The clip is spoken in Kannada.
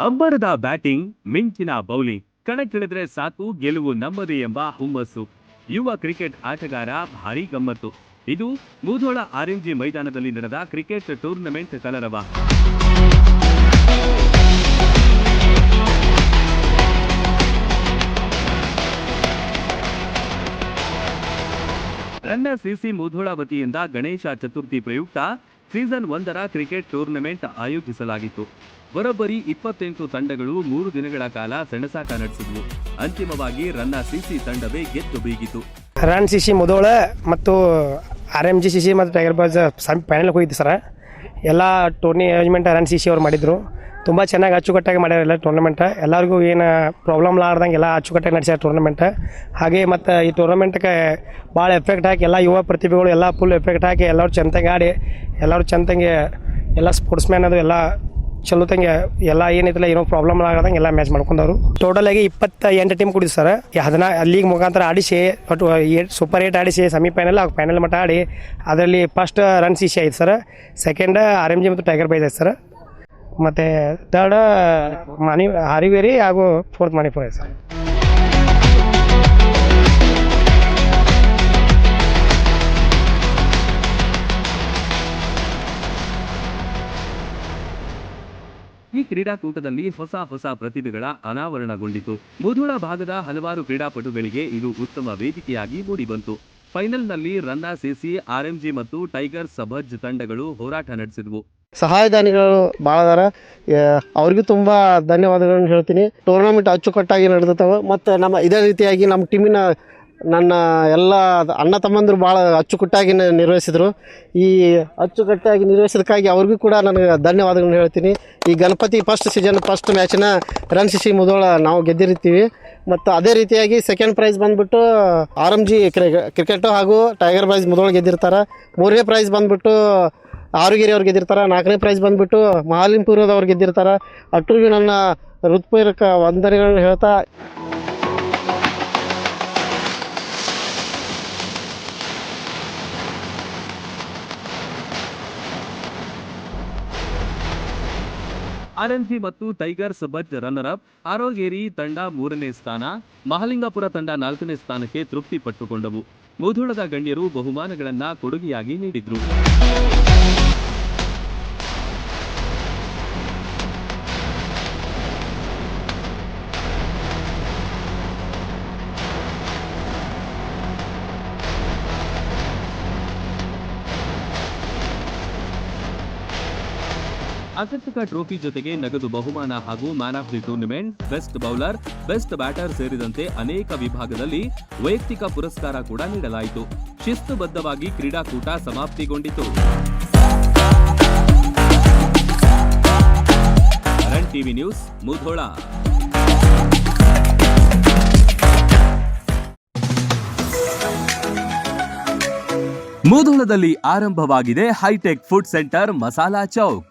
ಅಬ್ಬರದ ಬ್ಯಾಟಿಂಗ್, ಮಿಂಚಿನ ಬೌಲಿಂಗ್. ಕಣಕ್ಕಿಳಿದ್ರೆ ಸಾಕು, ಗೆಲುವು ನಮ್ಮದೇ ಎಂಬ ಹುಮ್ಮಸ್ಸು. ಯುವ ಕ್ರಿಕೆಟ್ ಆಟಗಾರ ಭಾರಿ ಗಮ್ಮತ್ತು. ಇದು ಮುಧೋಳ ಆರ್ಎಂಜಿ ಮೈದಾನದಲ್ಲಿ ನಡೆದ ಕ್ರಿಕೆಟ್ ಟೂರ್ನಮೆಂಟ್ ಕಲರವ ನನ್ನ ಸಿಸಿ ಮುಧೋಳ ವತಿಯಿಂದ ಗಣೇಶ ಚತುರ್ಥಿ ಪ್ರಯುಕ್ತ ಸೀಸನ್ ಒಂದರ ಕ್ರಿಕೆಟ್ ಟೂರ್ನಮೆಂಟ್ ಆಯೋಜಿಸಲಾಗಿತ್ತು. ಬರೋಬ್ಬರಿ ಇಪ್ಪತ್ತೆಂಟು ತಂಡಗಳು ಮೂರು ದಿನಗಳ ಕಾಲ ಸೆಣಸಾಟ ನಡೆಸಿದ್ವು. ಅಂತಿಮವಾಗಿ ರನ್ನ ಸಿಸಿ ತಂಡವೇ ಗೆದ್ದು ಬೀಗಿತು ರನ್ ಸಿಸಿ ಮುದೋಳ ಮತ್ತು ಆರ್ ಎಂ ಜಿ ಸಿ ಮತ್ತು ಟೈಗರ್ ಬಾಜ್ ಸಮ್ ಫೈನಲ್ಗೆ ಹೋಗಿದ್ದು ಸರ. ಎಲ್ಲ tourney arrangement run C C ಅವ್ರು ಮಾಡಿದರು. ತುಂಬ ಚೆನ್ನಾಗಿ ಅಚ್ಚುಕಟ್ಟಾಗಿ ಮಾಡ್ಯಾರ ಎಲ್ಲ ಟೂರ್ನಮೆಂಟ್ ಎಲ್ಲರಿಗೂ ಏನು ಪ್ರಾಬ್ಲಮ್ ಲಾರ್ದಂಗೆ ಎಲ್ಲ ಅಚ್ಚುಕಟ್ಟಾಗಿ ನಡೆಸ್ಯಾರ ಟೂರ್ನಮೆಂಟ್ ಹಾಗೆ ಮತ್ತು ಈ ಟೂರ್ನಮೆಂಟ್ಗೆ ಭಾಳ ಎಫೆಕ್ಟ್ ಹಾಕಿ ಎಲ್ಲ ಯುವ ಪ್ರತಿಭೆಗಳು ಎಲ್ಲ ಫುಲ್ ಎಫೆಕ್ಟ್ ಹಾಕಿ ಎಲ್ಲರೂ ಚಂದಂಗೆ ಆಡಿ, ಎಲ್ಲರೂ ಚಂದಂಗೆ ಎಲ್ಲ ಸ್ಪೋರ್ಟ್ಸ್ ಮ್ಯಾನ್ ಅದು ಎಲ್ಲ ಚಲೋತಂಗೆ ಎಲ್ಲ ಏನಿದ್ರೆ ಏನೋ ಪ್ರಾಬ್ಲಮ್ ಆಗದಂಗೆ ಎಲ್ಲ ಮ್ಯಾಚ್ ಮಾಡ್ಕೊಂಡವರು. ಟೋಟಲ್ ಆಗಿ ಇಪ್ಪತ್ತ ಎಂಟು ಟೀಮ್ ಕುಡಿದು ಸರ್ ಅದನ್ನ ಲೀಗ್ ಮುಖಾಂತರ ಆಡಿಸಿ ಬಟ್ ಏಟ್ ಸೂಪರ್ ಏಟ್ ಆಡಿಸಿ ಸೆಮಿಫೈನಲ್ ಫೈನಲ್ ಮಟ್ಟ ಆಡಿ, ಅದರಲ್ಲಿ ಫಸ್ಟ್ ರನ್ ಸಿ ಸಿ ಐತೆ sir second R M G ಮತ್ತು ಟೈಗರ್ ಬೈಸ್ ಆಯ್ತು ಸರ್ ಮತ್ತು ತರ್ಡ್ ಮನಿ ಹರಿವೇರಿ ಹಾಗೂ ಫೋರ್ತ್ ಮಣಿಪುರ ಸರ್ ಈ ಕ್ರೀಡಾಕೂಟದಲ್ಲಿ ಹೊಸ ಹೊಸ ಪ್ರತಿಭೆಗಳ ಅನಾವರಣಗೊಂಡಿತು. ಮುಧೋಳ ಭಾಗದ ಹಲವಾರು ಕ್ರೀಡಾಪಟುಗಳಿಗೆ ಇದು ಉತ್ತಮ ವೇದಿಕೆಯಾಗಿ ಮೂಡಿಬಂತು. ಫೈನಲ್ನಲ್ಲಿ ರನ್ನಾ ಸಿಸಿ ಆರ್ಎಂಜಿ ಮತ್ತು ಟೈಗರ್ ಸಬರ್ಜ್ ತಂಡಗಳು ಹೋರಾಟ ನಡೆಸಿದ್ವು. ಸಹಾಯದಾನಿಗಳು ಭಾಳ ಅದಾರ. ಅವ್ರಿಗೂ ತುಂಬ ಧನ್ಯವಾದಗಳನ್ನು ಹೇಳ್ತೀನಿ. ಟೂರ್ನಮೆಂಟ್ ಅಚ್ಚುಕಟ್ಟಾಗಿ ನಡೆದತ್ತವ ಮತ್ತು ನಮ್ಮ ಇದೇ ರೀತಿಯಾಗಿ ನಮ್ಮ ಟೀಮಿನ ನನ್ನ ಎಲ್ಲ ಅಣ್ಣ ತಮ್ಮಂದರು ಭಾಳ ಅಚ್ಚುಕಟ್ಟಾಗಿ ನಿರ್ವಹಿಸಿದರು. ಈ ಅಚ್ಚುಕಟ್ಟಾಗಿ ನಿರ್ವಹಿಸಿದಕ್ಕಾಗಿ ಅವ್ರಿಗೂ ಕೂಡ ನನಗೆ ಧನ್ಯವಾದಗಳನ್ನು ಹೇಳ್ತೀನಿ. ಈ ಗಣಪತಿ ಫಸ್ಟ್ ಸೀಸನ್ ಫಸ್ಟ್ ಮ್ಯಾಚಿನ ರನ್ ಸಿ ಮುದೋಳ ನಾವು ಗೆದ್ದಿರ್ತೀವಿ. ಮತ್ತು ಅದೇ ರೀತಿಯಾಗಿ ಸೆಕೆಂಡ್ ಪ್ರೈಸ್ ಬಂದುಬಿಟ್ಟು ಆರ್ ಎಂ ಜಿ ಕ್ರಿಕೆಟು ಹಾಗೂ ಟೈಗರ್ ಪ್ರೈಸ್ ಮುದೋಳ ಗೆದ್ದಿರ್ತಾರೆ. ಮೂರನೇ ಪ್ರೈಸ್ ಬಂದುಬಿಟ್ಟು ಆರುಗಿರಿ ಅವ್ರು ಗೆದ್ದಿರ್ತಾರೆ, ನಾಲ್ಕನೇ ಪ್ರೈಸ್ ಬಂದುಬಿಟ್ಟು ಮಹಾಲಿಂಪುರದವ್ರು ಗೆದ್ದಿರ್ತಾರೆ. ಅಟ್ರಿಗೂ ನನ್ನ ಹೃತ್ಪೂರ್ವಕ ವಂದನೆಗಳನ್ನು ಹೇಳ್ತಾ ಆರ್ಎನ್ಜಿ ಮತ್ತು tigers but runner up Arogeri ತಂಡ ಮೂರನೇ ಸ್ಥಾನ, ಮಹಾಲಿಂಗಪುರ ತಂಡ ನಾಲ್ಕನೇ ಸ್ಥಾನಕ್ಕೆ ತೃಪ್ತಿ ಪಟ್ಟುಕೊಂಡವು ಮುಧೋಳದ ಗಣ್ಯರು ಬಹುಮಾನಗಳನ್ನ ಕೊಡುಗೆಯಾಗಿ ನೀಡಿದ್ರು. ಆಕರ್ಷಕ ಟ್ರೋಫಿ ಜೊತೆಗೆ ನಗದು ಬಹುಮಾನ ಹಾಗೂ man of the tournament, best bowler, best batter ಸೇರಿದಂತೆ ಅನೇಕ ವಿಭಾಗದಲ್ಲಿ ವೈಯಕ್ತಿಕ ಪುರಸ್ಕಾರ ಕೂಡ ನೀಡಲಾಯಿತು. ಶಿಸ್ತುಬದ್ಧವಾಗಿ ಕ್ರೀಡಾಕೂಟ ಸಮಾಪ್ತಿಗೊಂಡಿತು. Run TV news, Mudhol. ಮೂಧೋಳದಲ್ಲಿ ಆರಂಭವಾಗಿದೆ hi-tech food centre Masala Chowk.